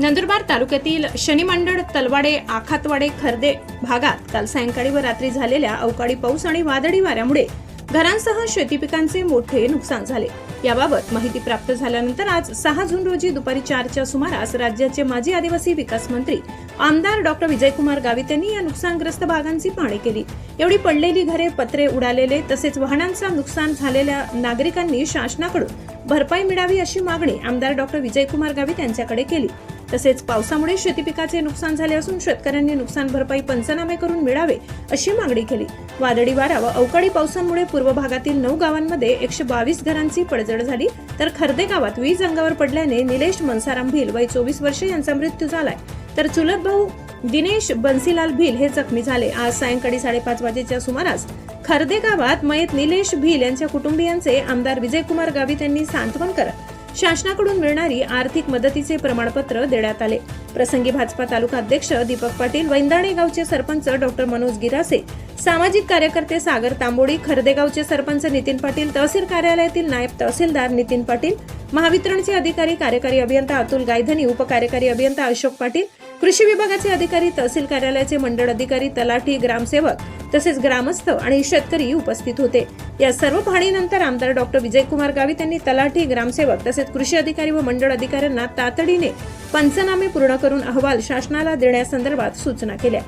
नंदुरबार तालुक्यातील शनिमंडळ तलवाडे आखातवाडे खर्दे भागात काल सायंकाळी व रात्री झालेल्या अवकाळी पाऊस आणि वादळी वाऱ्यामुळे घरांसह शेती पिकांचे मोठे नुकसान झाले. याबाबत माहिती प्राप्त झाल्यानंतर आज सहा जून रोजी दुपारी चारच्या सुमारास राज्याचे माजी आदिवासी विकास मंत्री आमदार डॉक्टर विजयकुमार गावित यांनी या नुकसानग्रस्त भागांची पाहणी केली. एवढी पडलेली घरे पत्रे उडालेले तसेच वाहनांचा नुकसान झालेल्या नागरिकांनी शासनाकडून भरपाई मिळावी अशी मागणी आमदार डॉक्टर विजयकुमार गावित यांच्याकडे केली. तसेच पावसामुळे शेती पिकाचे नुकसान झाले असून शेतकऱ्यांनी नुकसान भरपाई पंचनामे करून मिळावे अशी मागणी केली. वादळी वारा व अवकाळी पावसामुळे पूर्व भागातील नऊ गावांमध्ये एकशे बावीस घरांची पडझड झाली. तर खर्दे गावात वीज अंगावर पडल्याने निलेश मनसाराम भिल वय चोवीस वर्ष यांचा मृत्यू झालाय. तर चुलत भाऊ दिनेश बन्सीलाल भिल हे जखमी झाले. आज सायंकाळी साडेपाच वाजेच्या सुमारास खर्दे गावात मयत निलेश भिल यांच्या कुटुंबियांचे आमदार विजयकुमार गावित यांनी सांत्वन करत शासनाकडून मिळणारी आर्थिक मदतीचे प्रमाणपत्र देण्यात आले. प्रसंगी भाजपा तालुका अध्यक्ष दीपक पाटील वैंदाणे गावचे सरपंच डॉक्टर मनोज गिरासे सामाजिक कार्यकर्ते सागर तांबोडी खर्देगावचे सरपंच नितीन पाटील तहसील कार्यालयातील नायब तहसीलदार नितीन पाटील महावितरणचे अधिकारी कार्यकारी अभियंता अतुल गायधनी उपकार्यकारी अभियंता अशोक पाटील कृषी विभागाचे अधिकारी तहसील कार्यालयाचे मंडळ अधिकारी तलाठी ग्रामसेवक तसेच ग्रामस्थ आणि शेतकरी उपस्थित होते. या सर्व पाहणीनंतर आमदार डॉक्टर विजयकुमार गावित यांनी तलाठी ग्रामसेवक तसेच कृषी अधिकारी व मंडळ अधिकाऱ्यांना तातडीने पंचनामे पूर्ण करून अहवाल शासनाला देण्यासंदर्भात सूचना केल्या.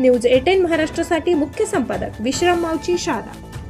न्यूज एटेन महाराष्ट्रासाठी मुख्य संपादक विश्राम मावची शहादा